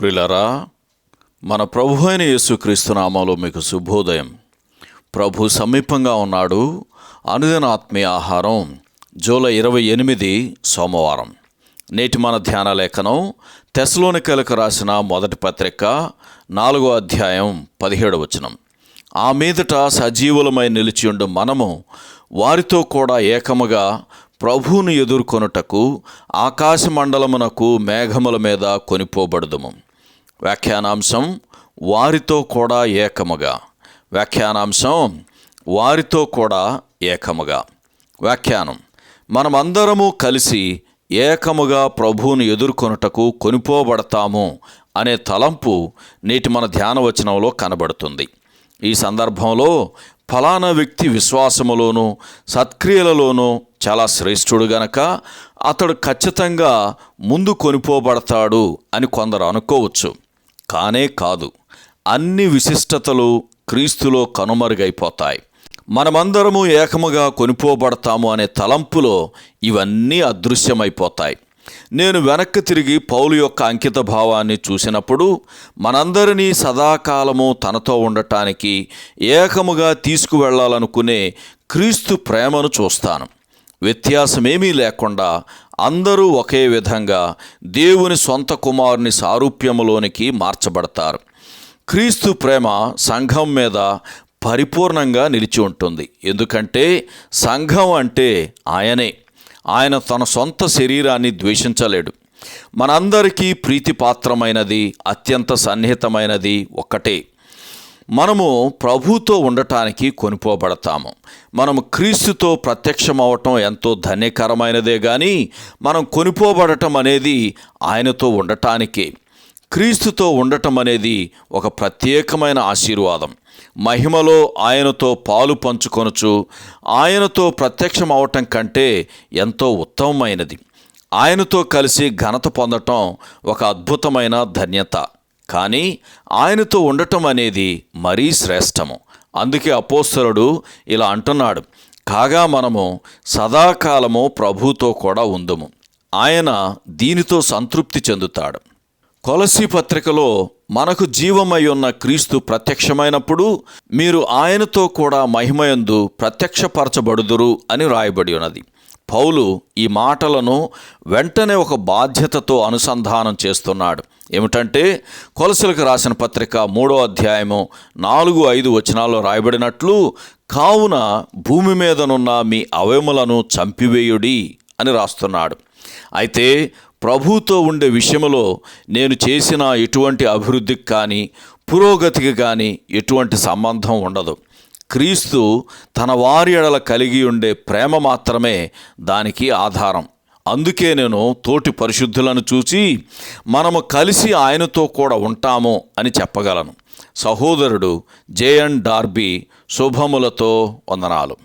ప్రిలరా మన ప్రభు అయిన యేసుక్రీస్తు నామాలో మీకు శుభోదయం. ప్రభు సమీపంగా ఉన్నాడు. అనుదిన ఆత్మీయ ఆహారం జూలై ఇరవై ఎనిమిది సోమవారం. నేటి మన ధ్యాన లేఖనం తెసలోనికలకు రాసిన మొదటి పత్రిక నాలుగో అధ్యాయం పదిహేడు వచనం. ఆ మీదట సజీవులమై నిలిచియుండు మనము వారితో కూడా ఏకముగా ప్రభువును ఎదుర్కొనుటకు ఆకాశమండలమునకు మేఘముల మీద కొనిపోబడదుము. వ్యాఖ్యానాంశం వారితో కూడా ఏకముగా. వ్యాఖ్యానాంశం వారితో కూడా ఏకముగా. వ్యాఖ్యానం. మనమందరము కలిసి ఏకముగా ప్రభువును ఎదుర్కొనుటకు కొనిపోబడతాము అనే తలంపు నేటి మన ధ్యానవచనంలో కనబడుతుంది. ఈ సందర్భంలో ఫలానా వ్యక్తి విశ్వాసములోనూ సత్క్రియలలోనూ చాలా శ్రేష్ఠుడు గనక అతడు ఖచ్చితంగా ముందు కొనిపోబడతాడు అని కొందరు అనుకోవచ్చు. కానే కాదు అన్ని విశిష్టతలు క్రీస్తులో కనుమరుగైపోతాయి. మనమందరము ఏకముగా కొనిపోబడతాము అనే తలంపులో ఇవన్నీ అదృశ్యమైపోతాయి. నేను వెనక్కి తిరిగి పౌలు యొక్క అంకిత భావాన్ని చూసినప్పుడు మనందరినీ సదాకాలము తనతో ఉండటానికి ఏకముగా తీసుకువెళ్ళాలనుకునే క్రీస్తు ప్రేమను చూస్తాను. వ్యత్యాసమేమీ లేకుండా అందరూ ఒకే విధంగా దేవుని సొంత కుమారుని సారూప్యములోనికి మార్చబడతారు. క్రీస్తు ప్రేమ సంఘం మీద పరిపూర్ణంగా నిలిచి ఉంటుంది. ఎందుకంటే సంఘం అంటే ఆయనే. ఆయన తన సొంత శరీరాన్ని ద్వేషించలేడు. మనందరికీ ప్రీతిపాత్రమైనది అత్యంత సన్నిహితమైనది ఒక్కటే. మనము ప్రభుతో ఉండటానికి కొనుకోబడతాము. మనము క్రీస్తుతో ప్రత్యక్షమవటం ఎంతో ధన్యకరమైనదే కానీ మనం కొనిపోబడటం అనేది ఆయనతో ఉండటానికే క్రీస్తుతో ఉండటం అనేది ఒక ప్రత్యేకమైన ఆశీర్వాదం. మహిమలో ఆయనతో పాలు పంచుకొనుచు ఆయనతో ప్రత్యక్షం అవటం కంటే ఎంతో ఉత్తమమైనది. ఆయనతో కలిసి ఘనత పొందటం ఒక అద్భుతమైన ధన్యత. కానీ ఆయనతో ఉండటం అనేది మరీ శ్రేష్టము. అందుకే అపోస్తరుడు ఇలా అంటున్నాడు కాగా మనము సదాకాలము ప్రభుతో కూడా ఉందుము. ఆయన దీనితో సంతృప్తి చెందుతాడు. కొలసి పత్రికలో మనకు జీవమై ఉన్న క్రీస్తు ప్రత్యక్షమైనప్పుడు మీరు ఆయనతో కూడా మహిమయందు ప్రత్యక్షపరచబడుదురు అని రాయబడి ఉన్నది. పౌలు ఈ మాటలను వెంటనే ఒక బాధ్యతతో అనుసంధానం చేస్తున్నాడు. ఏమిటంటే కొలసలకు రాసిన పత్రిక మూడో అధ్యాయము నాలుగు ఐదు వచనాల్లో రాయబడినట్లు కావున భూమి మీదనున్న మీ అవయములను చంపివేయుడి అని రాస్తున్నాడు. అయితే ప్రభుతో ఉండే విషయంలో నేను చేసిన ఎటువంటి అభివృద్ధికి కానీ పురోగతికి కానీ ఎటువంటి సంబంధం ఉండదు. క్రీస్తు తన వారి ఎడల కలిగి ఉండే ప్రేమ మాత్రమే దానికి ఆధారం. అందుకే నేను తోటి పరిశుద్ధులను చూచి మనము కలిసి ఆయనతో కూడా ఉంటాము అని చెప్పగలను. సహోదరుడు జేఎన్ డార్బీ శుభములతో వందనాలు.